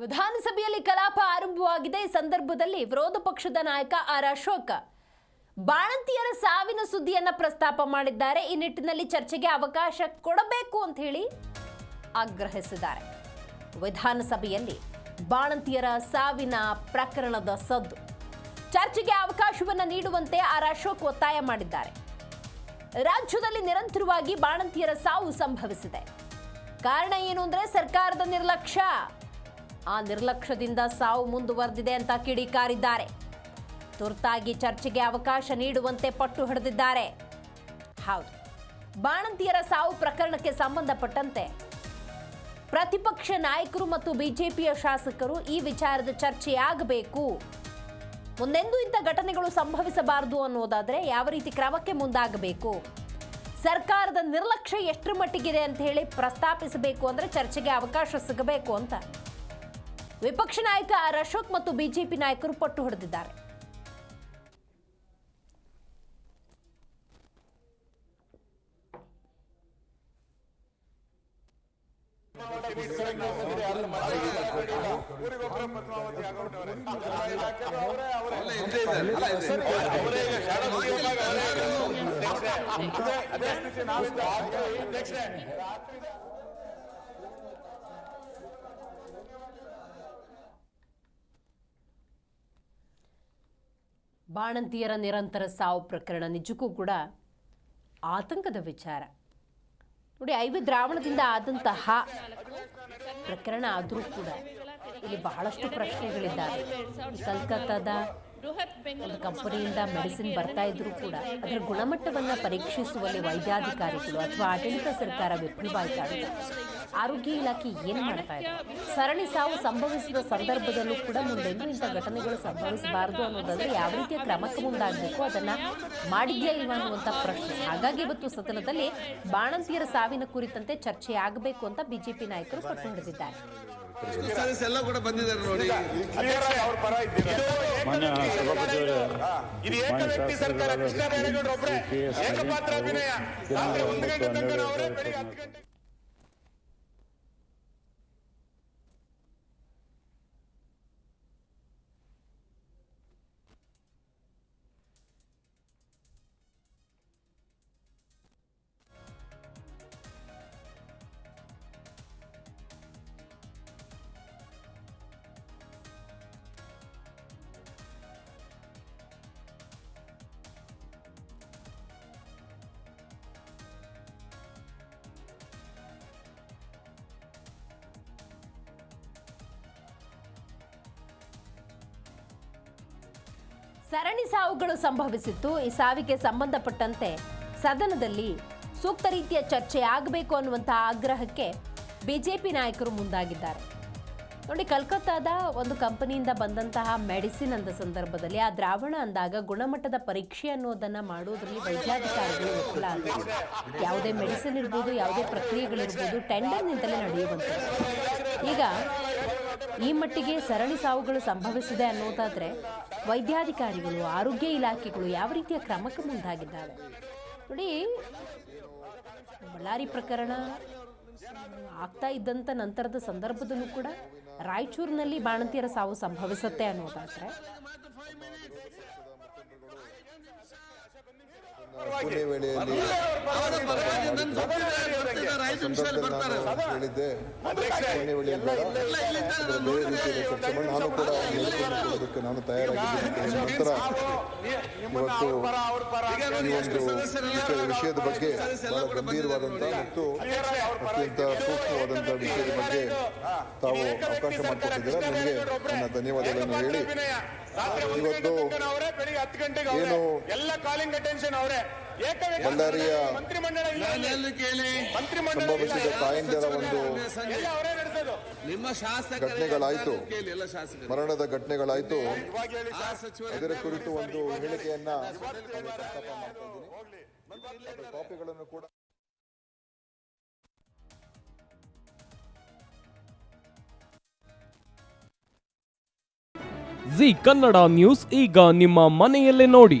ವಿಧಾನಸಭೆಯಲ್ಲಿ ಕಲಾಪ ಆರಂಭವಾಗಿದೆ. ಈ ಸಂದರ್ಭದಲ್ಲಿ ವಿರೋಧ ಪಕ್ಷದ ನಾಯಕ ಆರ್ ಅಶೋಕ್ ಬಾಣಂತಿಯರ ಸಾವಿನ ಸುದ್ದಿಯನ್ನ ಪ್ರಸ್ತಾಪ ಮಾಡಿದ್ದಾರೆ. ಈ ನಿಟ್ಟಿನಲ್ಲಿ ಚರ್ಚೆಗೆ ಅವಕಾಶ ಕೊಡಬೇಕು ಅಂತ ಹೇಳಿ ಆಗ್ರಹಿಸಿದ್ದಾರೆ. ವಿಧಾನಸಭೆಯಲ್ಲಿ ಬಾಣಂತಿಯರ ಸಾವಿನ ಪ್ರಕರಣದ ಸದ್ದು. ಚರ್ಚೆಗೆ ಅವಕಾಶವನ್ನು ನೀಡುವಂತೆ ಆರ್ ಅಶೋಕ್ ಒತ್ತಾಯ ಮಾಡಿದ್ದಾರೆ. ರಾಜ್ಯದಲ್ಲಿ ನಿರಂತರವಾಗಿ ಬಾಣಂತಿಯರ ಸಾವು ಸಂಭವಿಸಿದೆ. ಕಾರಣ ಏನು ಅಂದ್ರೆ ಸರ್ಕಾರದ ನಿರ್ಲಕ್ಷ್ಯ. ಆ ನಿರ್ಲಕ್ಷ್ಯದಿಂದ ಸಾವು ಮುಂದುವರೆದಿದೆ ಅಂತ ಕಿಡಿಕಾರಿದ್ದಾರೆ. ತುರ್ತಾಗಿ ಚರ್ಚೆಗೆ ಅವಕಾಶ ನೀಡುವಂತೆ ಪಟ್ಟು ಹಿಡಿದಿದ್ದಾರೆ. ಹೌದು, ಬಾಣಂತಿಯರ ಸಾವು ಪ್ರಕರಣಕ್ಕೆ ಸಂಬಂಧಪಟ್ಟಂತೆ ಪ್ರತಿಪಕ್ಷ ನಾಯಕರು ಮತ್ತು ಬಿಜೆಪಿಯ ಶಾಸಕರು ಈ ವಿಚಾರದ ಚರ್ಚೆಯಾಗಬೇಕು. ಮುಂದೆಂದೂ ಇಂಥ ಘಟನೆಗಳು ಸಂಭವಿಸಬಾರದು ಅನ್ನೋದಾದರೆ ಯಾವ ರೀತಿ ಕ್ರಮಕ್ಕೆ ಮುಂದಾಗಬೇಕು? ಸರ್ಕಾರದ ನಿರ್ಲಕ್ಷ್ಯ ಎಷ್ಟರ ಮಟ್ಟಿಗಿದೆ ಅಂತ ಹೇಳಿ ಪ್ರಸ್ತಾಪಿಸಬೇಕು ಅಂದರೆ ಚರ್ಚೆಗೆ ಅವಕಾಶ ಸಿಗಬೇಕು ಅಂತ. ವಿಪಕ್ಷ ನಾಯಕ ಆರ್ ಅಶೋಕ್ ಮತ್ತು ಬಿಜೆಪಿ ನಾಯಕರು ಪಟ್ಟು ಹಿಡಿದಿದ್ದಾರೆ. ಬಾಣಂತಿಯರ ನಿರಂತರ ಸಾವು ಪ್ರಕರಣ ನಿಜಕ್ಕೂ ಕೂಡ ಆತಂಕದ ವಿಚಾರ. ನೋಡಿ, ಐವಿ ದ್ರಾವಣದಿಂದ ಆದಂತಹ ಪ್ರಕರಣ ಆದರೂ ಕೂಡ ಇಲ್ಲಿ ಬಹಳಷ್ಟು ಪ್ರಶ್ನೆಗಳಿದ್ದಾವೆ. ಕಲ್ಕತ್ತಾದ ಒಂದು ಕಂಪನಿಯಿಂದ ಮೆಡಿಸಿನ್ ಬರ್ತಾ ಇದ್ರೂ ಕೂಡ ಅದರ ಗುಣಮಟ್ಟವನ್ನು ಪರೀಕ್ಷಿಸುವಲ್ಲಿ ವೈದ್ಯಾಧಿಕಾರಿಗಳು ಅಥವಾ ಆಡಳಿತ ಸರ್ಕಾರ ವಿಫಲವಾಯ್ತಾ ಆರೋಗ್ಯ ಇಲಾಖೆ ಏನು ಮಾಡ್ತಾ ಇದೆ? ಸರಣಿ ಸಾವು ಸಂಭವಿಸಿದ ಸಂದರ್ಭದಲ್ಲೂ ಕೂಡ ಮುಂದೆ ಇಂಥ ಘಟನೆಗಳು ಸಂಭವಿಸಬಾರದು ಅನ್ನೋದಾದ್ರೆ ಯಾವ ರೀತಿಯ ಕ್ರಮಕ್ಕೆ ಮುಂದಾಗಬೇಕು ಅದನ್ನ ಮಾಡಿದ್ಯಾ ಇಲ್ವಾ ಅನ್ನುವಂಥ ಪ್ರಶ್ನೆ. ಹಾಗಾಗಿ ಇವತ್ತು ಸದನದಲ್ಲಿ ಬಾಣಂತಿಯರ ಸಾವಿನ ಕುರಿತಂತೆ ಚರ್ಚೆ ಆಗಬೇಕು ಅಂತ ಬಿಜೆಪಿ ನಾಯಕರು ಪಟ್ಟು ಹಿಡಿದಿದ್ದಾರೆ ಎಲ್ಲ ಕೂಡ ಬಂದಿದ್ದಾರೆ ನೋಡಿ. ಅವ್ರ ಪರ ಇದ್ದೀರಾ? ಮಾನ್ಯ ಸಭಾಪತಿಯವರೇ ಇದು. ಏಕ ವ್ಯಕ್ತಿ ಸರ್ಕಾರ ಕೃಷ್ಣ ಬೈರೇಗೌಡರು ಒಬ್ರೇ ಏಕಪಾತ್ರ ಅಭಿನಯ. ರಾತ್ರಿ ಒಂದು ಗಂಟೆ ತನಕ ಅವರೇ ಬೆಳಿಗ್ಗೆ ಹತ್ತು ಗಂಟೆ ಸರಣಿ ಸಾವುಗಳು ಸಂಭವಿಸಿತ್ತು ಈ ಸಾವಿಗೆ ಸಂಬಂಧಪಟ್ಟಂತೆ ಸದನದಲ್ಲಿ ಸೂಕ್ತ ರೀತಿಯ ಚರ್ಚೆ ಆಗಬೇಕು ಅನ್ನುವಂತಹ ಆಗ್ರಹಕ್ಕೆ ಬಿಜೆಪಿ ನಾಯಕರು ಮುಂದಾಗಿದ್ದಾರೆ. ನೋಡಿ, ಕಲ್ಕತ್ತಾದ ಒಂದು ಕಂಪನಿಯಿಂದ ಬಂದಂತಹ ಮೆಡಿಸಿನ್ ಅಂದ ಸಂದರ್ಭದಲ್ಲಿ ಆ ದ್ರಾವಣ ಅಂದಾಗ ಗುಣಮಟ್ಟದ ಪರೀಕ್ಷೆ ಅನ್ನೋದನ್ನ ಮಾಡೋದ್ರಲ್ಲಿ ವೈದ್ಯಾಧಿಕಾರಿಗಳು ವಿಫಲ ಯಾವುದೇ ಮೆಡಿಸಿನ್ ಇರ್ಬೋದು, ಯಾವುದೇ ಪ್ರಕ್ರಿಯೆಗಳಿರ್ಬೋದು ಟೆಂಡರ್ನಿಂದಲೇ ನಡೆಯುವಂಥದ್ದು. ಈಗ ಈ ಮಟ್ಟಿಗೆ ಸರಣಿ ಸಾವುಗಳು ಸಂಭವಿಸಿದೆ ಅನ್ನೋದಾದ್ರೆ ವೈದ್ಯಾಧಿಕಾರಿಗಳು, ಆರೋಗ್ಯ ಇಲಾಖೆಗಳು ಯಾವ ರೀತಿಯ ಕ್ರಮಕ್ಕೆ ಮುಂದಾಗಿದ್ದಾವೆ? ನೋಡಿ, ಬಳ್ಳಾರಿ ಪ್ರಕರಣ ಆಗ್ತಾ ಇದ್ದಂಥ ನಂತರದ ಸಂದರ್ಭದಲ್ಲೂ ಕೂಡ ರಾಯಚೂರಿನಲ್ಲಿ ಬಾಣಂತಿಯರ ಸಾವು ಸಂಭವಿಸುತ್ತೆ ಅನ್ನೋದಾದ್ರೆ ಪುಣೆ ವೇಳೆಯಲ್ಲಿ ಹೇಳಿದ್ದೆ ಕೊನೆ ವೇಳೆಯಲ್ಲಿ ಮಾಡಿ ನಾನು ಕೂಡ ಅದಕ್ಕೆ ನಾನು ತಯಾರಾಗಿದ್ದೀನಿ. ನಂತರ ಇವತ್ತು ಈ ಒಂದು ವಿಷಯದ ಬಗ್ಗೆ ಬಹಳ ಗಂಭೀರವಾದಂಥ ಮತ್ತು ಅತ್ಯಂತ ಸೂಕ್ಷ್ಮವಾದಂತಹ ವಿಷಯದ ಬಗ್ಗೆ ತಾವು ಅವಕಾಶ ಮಾಡಿಕೊಟ್ಟಿದ್ದೀರಾ. ನಿಮಗೆ ನನ್ನ ಧನ್ಯವಾದಗಳನ್ನು ಹೇಳಿ. ಇವತ್ತು ಏನು ಕಾಲಿಂಗ್ ಅಟೆನ್ಷನ್ ಅವರೇ. ಬಳ್ಳಾರಿಯ ಇಲ್ಲ ನಾನು ಅಲ್ಲಿ. ಎಲ್ಲಿ ಕೇಳಿ? ಇಲ್ಲ. ಸಂಭವಿಸಿದ ತಾಯಂದಿರ ಒಂದು ಎಲ್ಲ ಅವರೇ ನಡೆಸೋದು. ನಿಮ್ಮ ಶಾಸಕರ ಘಟನೆಗಳಾಯ್ತು. ಮರಣದ ಘಟನೆಗಳಾಯಿತು. ಇದರ ಕುರಿತು ಒಂದು ಹೇಳಿಕೆಯನ್ನ ಕಾಪಿಗಳನ್ನು ಕೂಡ ಜಿ ಕನ್ನಡ ನ್ಯೂಸ್ ಈಗ ನಿಮ್ಮ ಮನೆಯಲ್ಲೇ ನೋಡಿ.